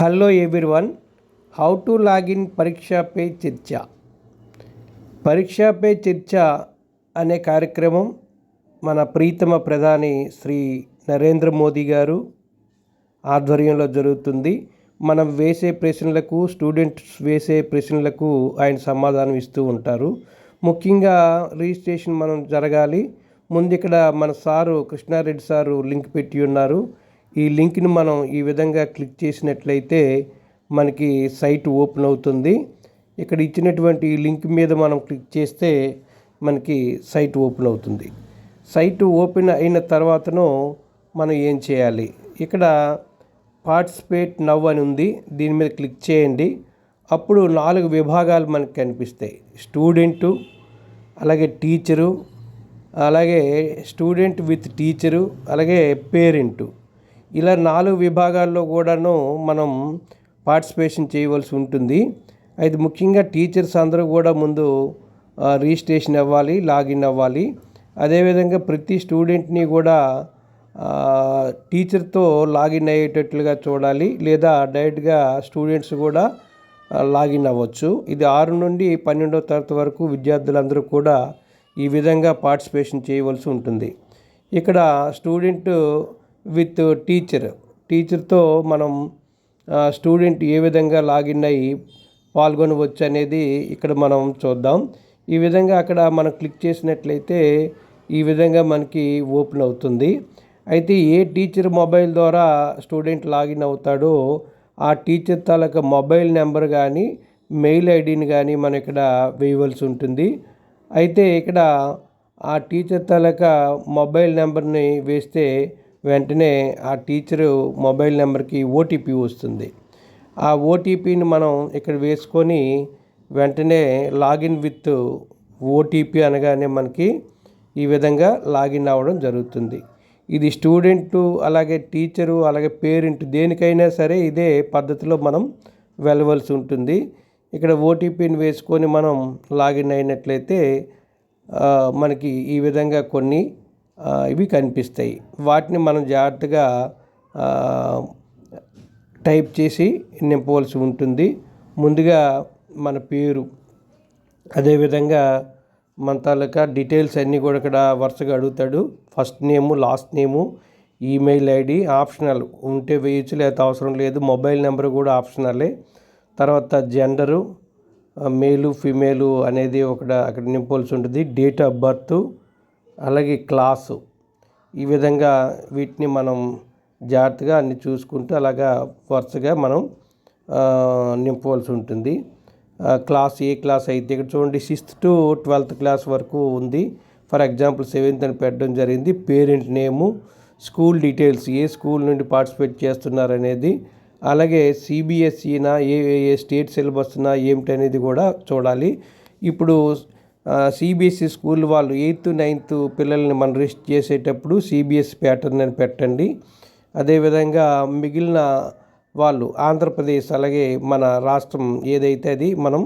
Hello everyone how to login Pariksha Pe Charcha Pariksha Pe చర్చ అనే కార్యక్రమం మన ప్రీతమ ప్రధాని శ్రీ నరేంద్ర మోదీ గారు ఆధ్వర్యంలో జరుగుతుంది. మనం వేసే ప్రశ్నలకు స్టూడెంట్స్ వేసే ప్రశ్నలకు ఆయన సమాధానం ఇస్తూ ఉంటారు. ముఖ్యంగా రిజిస్ట్రేషన్ మనం జరగాలి. ముందు ఇక్కడ మన సారు కృష్ణారెడ్డి సారు లింక్ పెట్టి ఉన్నారు. ఈ లింక్ని మనం ఈ విధంగా క్లిక్ చేసినట్లయితే మనకి సైట్ ఓపెన్ అవుతుంది. ఇక్కడ ఇచ్చినటువంటి ఈ లింక్ మీద మనం క్లిక్ చేస్తే మనకి సైట్ ఓపెన్ అవుతుంది. సైట్ ఓపెన్ అయిన తర్వాతను మనం ఏం చేయాలి? ఇక్కడ పార్టిసిపేట్ నవ్ అని ఉంది. దీని మీద క్లిక్ చేయండి. అప్పుడు నాలుగు విభాగాలు మనకు కనిపిస్తాయి. స్టూడెంటు అలాగే టీచరు అలాగే స్టూడెంట్ విత్ టీచరు అలాగే పేరెంటు. ఇలా నాలుగు విభాగాల్లో కూడాను మనం పార్టిసిపేషన్ చేయవలసి ఉంటుంది. అయితే ముఖ్యంగా టీచర్స్ అందరూ కూడా ముందు రిజిస్ట్రేషన్ అవ్వాలి లాగిన్ అవ్వాలి. అదేవిధంగా ప్రతి స్టూడెంట్ని కూడా టీచర్తో లాగిన్ అయ్యేటట్లుగా చూడాలి. లేదా డైరెక్ట్గా స్టూడెంట్స్ కూడా లాగిన్ అవ్వచ్చు. ఇది ఆరు నుండి పన్నెండో తరగతి వరకు విద్యార్థులందరూ కూడా ఈ విధంగా పార్టిసిపేషన్ చేయవలసి ఉంటుంది. ఇక్కడ స్టూడెంట్ విత్ టీచర్. టీచర్తో మనం స్టూడెంట్ ఏ విధంగా లాగిన్ అయ్యి పాల్గొనవచ్చు అనేది ఇక్కడ మనం చూద్దాం. ఈ విధంగా అక్కడ మనం క్లిక్ చేసినట్లయితే ఈ విధంగా మనకి ఓపెన్ అవుతుంది. అయితే ఏ టీచర్ మొబైల్ ద్వారా స్టూడెంట్ లాగిన్ అవుతాడో ఆ టీచర్ తాలూకా మొబైల్ నెంబర్ కానీ మెయిల్ ఐడిని కానీ మనం ఇక్కడ వేయవలసి ఉంటుంది. అయితే ఇక్కడ ఆ టీచర్ తాలూకా మొబైల్ నెంబర్ని వేస్తే వెంటనే ఆ టీచరు మొబైల్ నెంబర్కి ఓటీపీ వస్తుంది. ఆ ఓటీపీని మనం ఇక్కడ వేసుకొని వెంటనే లాగిన్ విత్ ఓటీపీ అనగానే మనకి ఈ విధంగా లాగిన్ అవ్వడం జరుగుతుంది. ఇది స్టూడెంటు అలాగే టీచరు అలాగే పేరెంట్ దేనికైనా సరే ఇదే పద్ధతిలో మనం వెళ్ళవలసి ఉంటుంది. ఇక్కడ ఓటీపీని వేసుకొని మనం లాగిన్ అయినట్లయితే మనకి ఈ విధంగా కొన్ని ఇవి కనిపిస్తాయి. వాటిని మనం జాగ్రత్తగా టైప్ చేసి నింపవలసి ఉంటుంది. ముందుగా మన పేరు అదేవిధంగా మన తాలూకా డీటెయిల్స్ అన్నీ కూడా ఇక్కడ వరుసగా అడుగుతాడు. First name last name email ID optional. ఉంటే వేయచ్చు లేకపోతే అవసరం లేదు. మొబైల్ నెంబర్ కూడా ఆప్షనలే. తర్వాత జెండరు మేలు ఫిమేలు అనేది ఒకడ అక్కడ నింపవలసి ఉంటుంది. డేట్ ఆఫ్ బర్త్ అలాగే క్లాసు. ఈ విధంగా వీటిని మనం జాగ్రత్తగా అన్ని చూసుకుంటూ అలాగా వరుసగా మనం నింపవలసి ఉంటుంది. క్లాస్ ఏ క్లాస్ అయితే ఇక్కడ చూడండి సిక్స్త్ టు ట్వెల్త్ క్లాస్ వరకు ఉంది. ఫర్ ఎగ్జాంపుల్ సెవెంత్ అని పెట్టడం జరిగింది. పేరెంట్ నేము స్కూల్ డీటెయిల్స్ ఏ స్కూల్ నుండి పార్టిసిపేట్ చేస్తున్నారనేది అలాగే సిబిఎస్ఈనా ఏ ఏ స్టేట్ సిలబస్నా ఏమిటి అనేది కూడా చూడాలి. ఇప్పుడు సిబిఎస్ఈ స్కూల్ వాళ్ళు ఎయిత్ నైన్త్ పిల్లల్ని మనం రిస్ట్ చేసేటప్పుడు సిబిఎస్ ప్యాటర్న్ అని పెట్టండి. అదేవిధంగా మిగిలిన వాళ్ళు ఆంధ్రప్రదేశ్ అలాగే మన రాష్ట్రం ఏదైతే అది మనం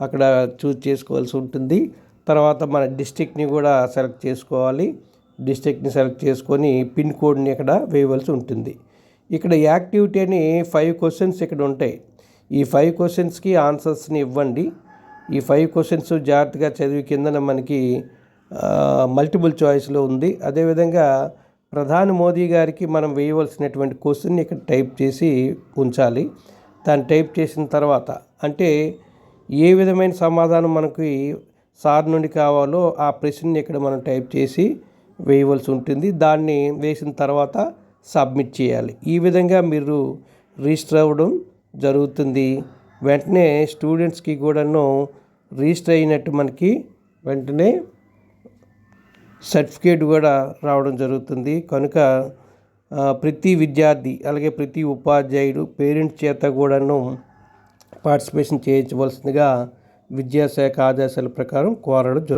అక్కడ చూజ్ చేసుకోవాల్సి ఉంటుంది. తర్వాత మన డిస్టిక్ని కూడా సెలెక్ట్ చేసుకోవాలి. డిస్టిక్ని సెలెక్ట్ చేసుకొని పిన్ కోడ్ని ఇక్కడ వేయవలసి ఉంటుంది. ఇక్కడ యాక్టివిటీ అని ఫైవ్ క్వశ్చన్స్ ఇక్కడ ఉంటాయి. ఈ ఫైవ్ క్వశ్చన్స్కి ఆన్సర్స్ని ఇవ్వండి. ఈ ఫైవ్ క్వశ్చన్స్ జాగ్రత్తగా చదివి కిందన మనకి మల్టిపుల్ చాయిస్లో ఉంది. అదేవిధంగా ప్రధాని మోదీ గారికి మనం వేయవలసినటువంటి క్వశ్చన్ ఇక్కడ టైప్ చేసి ఉంచాలి. దాన్ని టైప్ చేసిన తర్వాత అంటే ఏ విధమైన సమాధానం మనకి సార్ నుండి కావాలో ఆ ప్రశ్నని ఇక్కడ మనం టైప్ చేసి వేయవలసి ఉంటుంది. దాన్ని వేసిన తర్వాత సబ్మిట్ చేయాలి. ఈ విధంగా మీరు రిజిస్టర్ అవ్వడం జరుగుతుంది. వెంటనే స్టూడెంట్స్కి కూడాను రిజిస్టర్ అయినట్టు మనకి వెంటనే సర్టిఫికేట్ కూడా రావడం జరుగుతుంది. కనుక ప్రతి విద్యార్థి అలాగే ప్రతి ఉపాధ్యాయుడు పేరెంట్స్ చేత కూడాను పార్టిసిపేషన్ చేయించవలసిందిగా విద్యాశాఖ ఆదేశాల ప్రకారం కోరడం జరుగుతుంది.